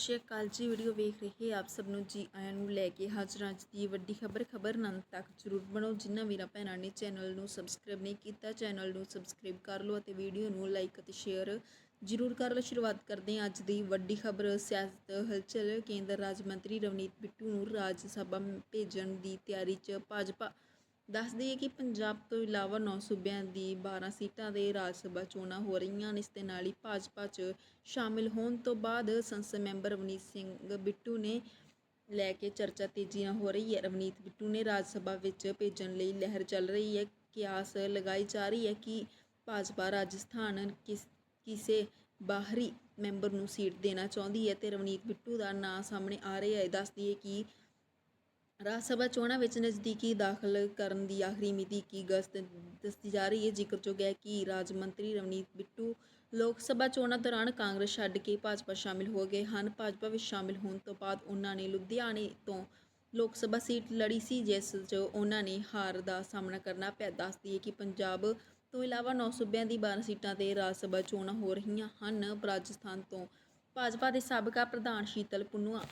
ਸਤਿ ਸ਼੍ਰੀ ਅਕਾਲ ਜੀ, ਵੀਡੀਓ ਵੇਖ ਰਹੇ ਆਪ ਸਭ ਨੂੰ ਜੀ ਆਇਆਂ ਨੂੰ ਲੈ ਕੇ ਹਾਜ਼ਰ ਹਾਂ ਅੱਜ ਦੀ ਵੱਡੀ ਖਬਰ ਖਬਰ ਨੰਦ ਤੱਕ ਜਰੂਰ ਬਣੋ। ਜਿਨ੍ਹਾਂ ਵੀਰਾਂ ਭੈਣਾਂ ਨੇ ਚੈਨਲ ਨੂੰ ਸਬਸਕ੍ਰਾਈਬ ਨਹੀਂ ਕੀਤਾ, ਚੈਨਲ ਨੂੰ ਸਬਸਕ੍ਰਾਈਬ ਕਰ ਲਓ ਅਤੇ ਵੀਡੀਓ ਨੂੰ ਲਾਈਕ ਅਤੇ ਸ਼ੇਅਰ ਜਰੂਰ ਕਰ ਲਓ। ਸ਼ੁਰੂਆਤ ਕਰਦੇ ਹਾਂ ਅੱਜ ਦੀ ਵੱਡੀ ਖਬਰ। ਸਿਆਸਤ ਹਲਚਲ, ਕੇਂਦਰ ਰਾਜ ਮੰਤਰੀ ਰਵਨੀਤ ਬਿੱਟੂ ਨੂੰ ਰਾਜ ਸਭਾ ਭੇਜਣ ਦੀ ਤਿਆਰੀ 'ਚ ਭਾਜਪਾ ਦੱਸ ਦਈਏ ਕਿ ਪੰਜਾਬ ਤੋਂ ਇਲਾਵਾ ਨੌ ਸੂਬਿਆਂ ਦੀ 12 ਸੀਟਾਂ ਦੇ ਰਾਜ ਸਭਾ ਚੋਣਾਂ ਹੋ ਰਹੀਆਂ ਨੇ, ਇਸ ਦੇ ਨਾਲ ਹੀ ਭਾਜਪਾ 'ਚ ਸ਼ਾਮਿਲ ਹੋਣ ਤੋਂ ਬਾਅਦ ਸੰਸਦ ਮੈਂਬਰ ਰਵਨੀਤ ਸਿੰਘ ਬਿੱਟੂ ਨੇ ਲੈ ਕੇ ਚਰਚਾ ਤੇਜ਼ੀ ਨਾਲ ਹੋ ਰਹੀ ਹੈ। ਰਵਨੀਤ ਬਿੱਟੂ ਨੇ ਰਾਜ ਸਭਾ ਵਿੱਚ ਭੇਜਣ ਲਈ ਲਹਿਰ ਚੱਲ ਰਹੀ ਹੈ। ਕਿਆਸ ਲਗਾਈ ਜਾ ਰਹੀ ਹੈ ਕਿ ਭਾਜਪਾ ਰਾਜਸਥਾਨ ਕਿਸ, ਕਿਸੇ ਬਾਹਰੀ ਮੈਂਬਰ ਨੂੰ ਸੀਟ ਦੇਣਾ ਚਾਹੁੰਦੀ ਹੈ ਤੇ ਰਵਨੀਤ ਬਿੱਟੂ ਦਾ ਨਾਂ ਸਾਹਮਣੇ ਆ ਰਿਹਾ ਹੈ। ਦੱਸ ਦਈਏ ਕਿ ਰਾਜ ਸਭਾ ਚੋਣਾਂ ਵਿੱਚ ਨਜ਼ਦੀਕੀ ਦਾਖਲ ਕਰਨ ਦੀ ਆਖਰੀ ਮਿਤੀ 21 ਅਗਸਤ ਦੱਸੀ ਜਾ ਰਹੀ ਹੈ। ਜ਼ਿਕਰਯੋਗ ਹੈ ਕਿ ਰਾਜ ਮੰਤਰੀ ਰਵਨੀਤ ਬਿੱਟੂ ਲੋਕ ਸਭਾ ਚੋਣਾਂ ਦੌਰਾਨ ਕਾਂਗਰਸ ਛੱਡ ਕੇ ਭਾਜਪਾ ਸ਼ਾਮਿਲ ਹੋ ਗਏ ਹਨ। ਭਾਜਪਾ ਵਿੱਚ ਸ਼ਾਮਿਲ ਹੋਣ ਤੋਂ ਬਾਅਦ ਉਹਨਾਂ ਨੇ ਲੁਧਿਆਣੇ ਤੋਂ ਲੋਕ ਸਭਾ ਸੀਟ ਲੜੀ ਸੀ, ਜਿਸ 'ਚ ਉਹਨਾਂ ਨੇ ਹਾਰ ਦਾ ਸਾਹਮਣਾ ਕਰਨਾ ਪਿਆ। ਦੱਸਦੀ ਹੈ ਕਿ ਪੰਜਾਬ ਤੋਂ ਇਲਾਵਾ ਨੌ ਸੂਬਿਆਂ ਦੀ 12 ਸੀਟਾਂ ਤੇ ਰਾਜ ਸਭਾ ਚੋਣਾਂ ਹੋ ਰਹੀਆਂ ਹਨ। ਰਾਜਸਥਾਨ ਤੋਂ ਭਾਜਪਾ ਦੇ ਸਾਬਕਾ ਪ੍ਰਧਾਨ ਸ਼ੀਤਲ ਪੁੰਨੂਆ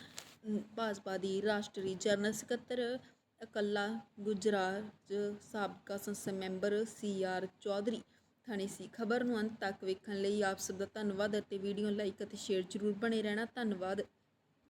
ਭਾਜਪਾ ਦੀ ਰਾਸ਼ਟਰੀ ਜਨਰਲ ਸਕੱਤਰ ਇਕੱਲਾ ਗੁਜਰਾਤ ਸਾਬਕਾ ਸੰਸਦ ਮੈਂਬਰ ਸੀ ਆਰ ਚੌਧਰੀ। ਥਾਣੇ ਸੀ ਖਬਰ ਨੂੰ ਅੰਤ ਤੱਕ ਵੇਖਣ ਲਈ ਆਪ ਸਭ ਦਾ ਧੰਨਵਾਦ ਅਤੇ ਵੀਡੀਓ ਲਾਈਕ ਅਤੇ ਸ਼ੇਅਰ ਜ਼ਰੂਰ ਬਣੇ ਰਹਿਣਾ। ਧੰਨਵਾਦ।